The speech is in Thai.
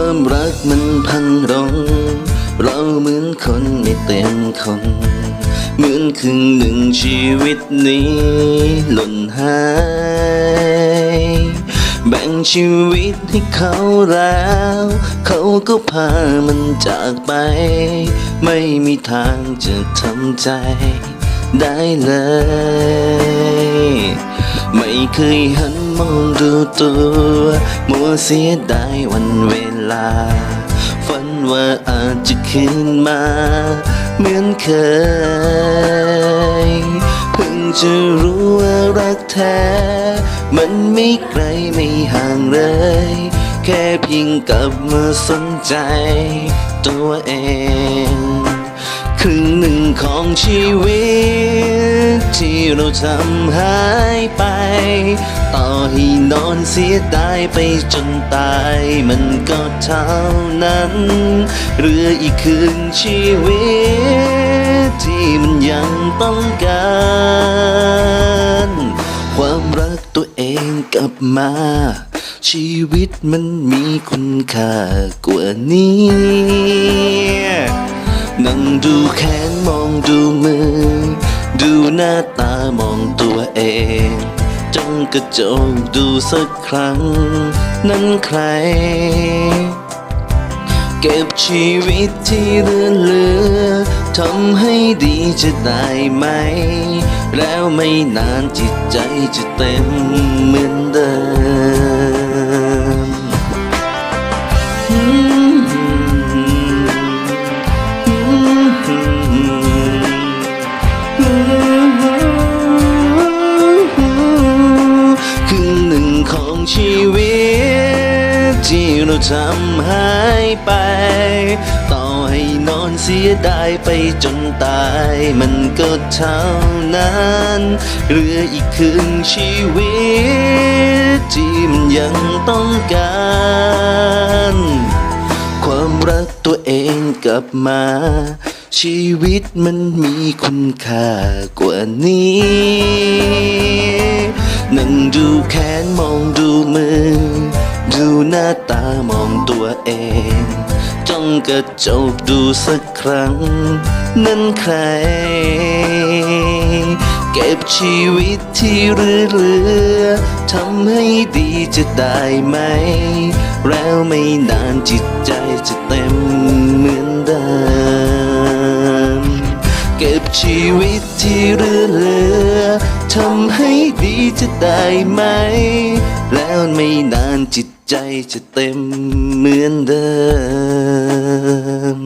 ความรักมันพังลงเราเหมือนคนไม่เต็มคน เหมือนครึ่งหนึ่งชีวิตนี้ หล่นหาย แบ่งชีวิตให้เขาแล้ว เขาก็พามันจากไป ไม่มีทางจะทำใจได้เลย ไม่เคยหัน มองดูตัวมัวเสียดายวันเวลา ฝันว่าอาจจะคืนมา เหมือนเคย เพิ่งจะรู้ว่ารักแท้ มันไม่ไกลไม่ห่างเลย แค่เพียงกลับมาสนใจ ตัวเองครึ่งหนึ่งของชีวิต ที่เราทำหายไป ต่อให้นอนเสียดายไปจนตายมันก็เท่านั้นเหลืออีกครึ่งชีวิตที่มันยังต้องการ ความรักตัวเองกลับมา ชีวิตมันมีคุณค่ากว่านี้นั่งดูแขนมองดูมือ ดูหน้าตามองตัวเอง จ้องกระจกดูสักครั้ง นั้นใคร เก็บชีวิตที่เหลือเลือทำให้ดีจะได้ไหม แล้วไม่นานจิตใจจะเต็มเหมือนเดิม ชีวิต ที่เราทำหายไป ต่อให้นอนเสียดายไปจนตายมันก็เท่านั้นเหลืออีกครึ่งชีวิต ที่มันยังต้องการ ความรักตัวเองกลับมา ชีวิตมันมีคุณค่ากว่านี้ นั่งดูแขนมอง ดูหน้าตามองตัวเอง จ้องกระจกดูสักครั้ง นั้นใคร เก็บชีวิตที่เหลือเหลือทำให้ดีจะได้ไหม แล้วไม่นานจิตใจจะเต็มเหมือนเดิมเก็บชีวิตที่เหลือเหลือทำให้ดีจะได้ไหม แล้วไม่นานจิตใจจะเต็มเหมือนเดิม